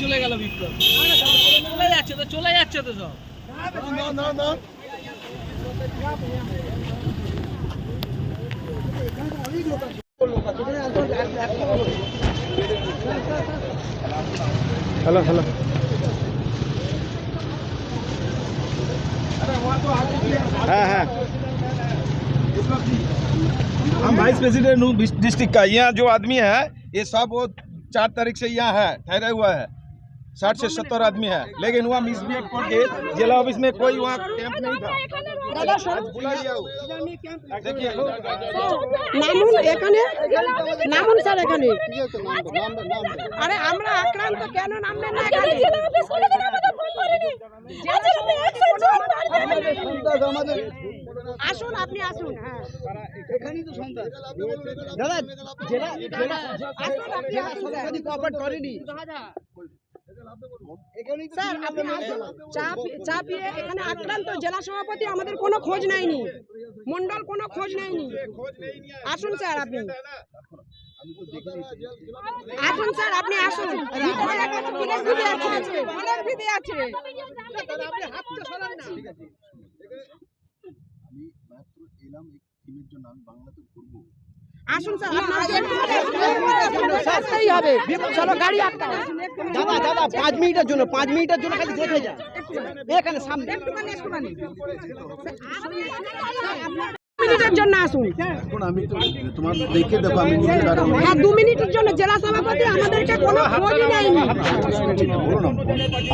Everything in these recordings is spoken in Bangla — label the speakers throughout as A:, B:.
A: চলে গেল বিপ্লব। চলে যাচ্ছে তো চলে যাচ্ছে তো সব।
B: Hello hello. हाँ हाँ
C: हम वाइस प्रेसिडेंट हूँ डिस्ट्रिक्ट का यहाँ जो आदमी है ये सब वो चार तारीख से यहाँ है ठहरा हुआ है साठ से सत्तर आदमी है लेकिन वहाँ मिसबिहेव करके जिला ऑफिस में कोई वहाँ कैंप नहीं था आज बुला लिया वो। देखिए
D: নামুন এখানে নামুন স্যার এখানে আরে আমরা আক্রান্ত কেন নামবেন না এখানে আসুন আপনি আসুন হ্যাঁ
A: দাদা জেলা জেলা
D: আসুন আপনি আসুন স্যার আপনি চা পিয়ে এখানে আক্রান্ত জেলা সভাপতি আমাদের কোনো খোঁজ নেয়নি মন্ডল কোনো খোঁজ নেয়নি আসুন স্যার আপনি আসুন স্যার আপনি আসুন বিধি আছে অনেক বিধি আছে। আসুন স্যার আপনি আসতেই হবে। চলো গাড়ি আটকা
A: দাদা দাদা পাঁচ মিনিটের জন্য পাঁচ মিনিটের জন্য খালি দেখে যা। এখানে সামনে।
D: মিনিটের জন্য আসুন।
B: এখন আমি তো তোমার দেখে দেখো আমি নিজে দাঁড়াবো
D: হ্যাঁ দু মিনিটের জন্য জেলা সভাপতি আমাদেরকে কোনো খোঁজই নেয়নি।
B: বলো না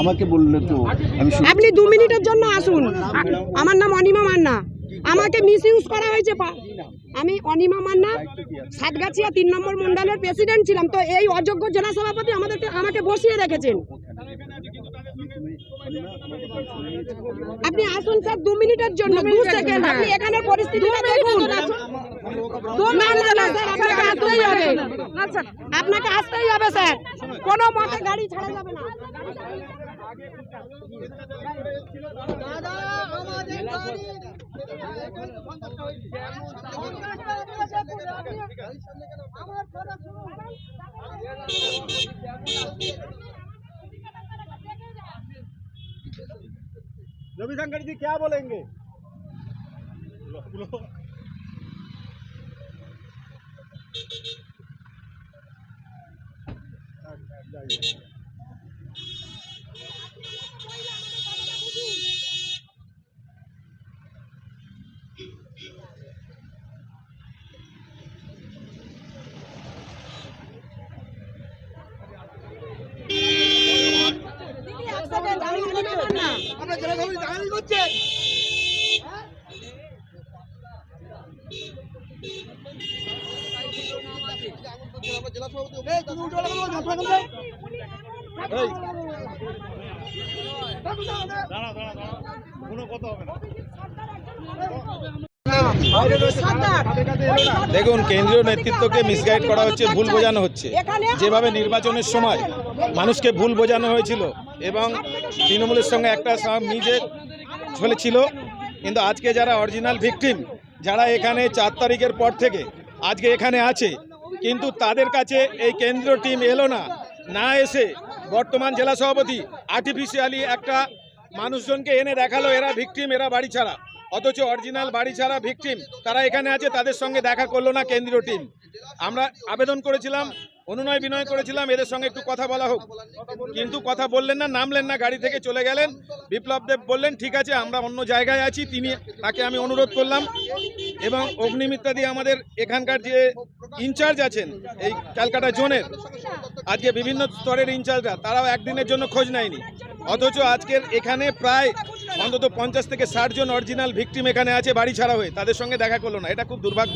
B: আমাকে বললে তো আমি
D: আপনি দু মিনিটের জন্য আসুন। আমার নাম অনিমা মান্না। আমাকে মিস ইউজ করা হয়েছে আমি অনিমা মান্না সাতগাছিয়া তিন নম্বর মন্ডলের প্রেসিডেন্ট ছিলাম। তো এই অযোগ্য জেলা সভাপতি আমাদেরকে আমাকে বসিয়ে রেখেছেন। আপনি আসুন স্যার দু মিনিটের জন্য দু সেকেন্ড। আপনি এখানে পরিস্থিতিটা দেখুন। দু স্যার আপনাকে আসতেই হবে। আপনাকে আসতেই হবে। স্যার কোনো মতে গাড়ি ছাড়া যাবে না।
B: रविशंकर जी क्या बोलेंगे?
D: এক সেকেন্ড কোনো কথা হবে সর্দার
C: দেখুন, কেন্দ্রীয় নেতৃত্বকে মিসগাইড করা হচ্ছে, ভুল বোঝানো হচ্ছে। যেভাবে নির্বাচনের সময় মানুষকে ভুল বোঝানো হয়েছিল এবং তৃণমূলের সঙ্গে একটা নিজে চলেছিল, কিন্তু আজকে যারা অরিজিনাল ভিকটিম যারা এখানে চার তারিখের পর থেকে আজকে এখানে আছে, কিন্তু তাদের কাছে এই কেন্দ্রীয় টিম এলো না। না এসে বর্তমান জেলা সভাপতি আর্টিফিশিয়ালি একটা মানুষজনকে এনে দেখাল, এরা ভিকটিম এরা বাড়ি ছাড়া। অথচ অরিজিনাল বাড়ি ছাড়া ভিকটিম, তারা এখানে আছে, তাদের সঙ্গে দেখা করল না কেন্দ্রীয় টিম। আমরা আবেদন করেছিলাম, অনুনয় বিনয় করেছিলাম, এদের সঙ্গে একটু কথা বলা হোক। কিন্তু কথা বললেন না, নামলেন না, গাড়ি থেকে চলে গেলেন। বিপ্লব দেব বললেন, ঠিক আছে, আমরা অন্য জায়গায় আছি। তিনি তাকে আমি অনুরোধ করলাম। এবং অগ্নিমিত্রা দিয়ে আমাদের এখানকার যে ইনচার্জ আছেন, এই ক্যালকাটা জোনের, আজকে বিভিন্ন স্তরের ইনচার্জরা, তারাও একদিনের জন্য খোঁজ নেয়নি। অথচ আজকের এখানে প্রায় অন্তত পঞ্চাশ থেকে ষাট জন অরিজিনাল ভিকটিম এখানে আছে বাড়ি ছাড়া হয়ে। তাদের সঙ্গে দেখা করল না। এটা খুব দুর্ভাগ্য।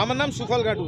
C: আমার নাম সুফল ঘাটু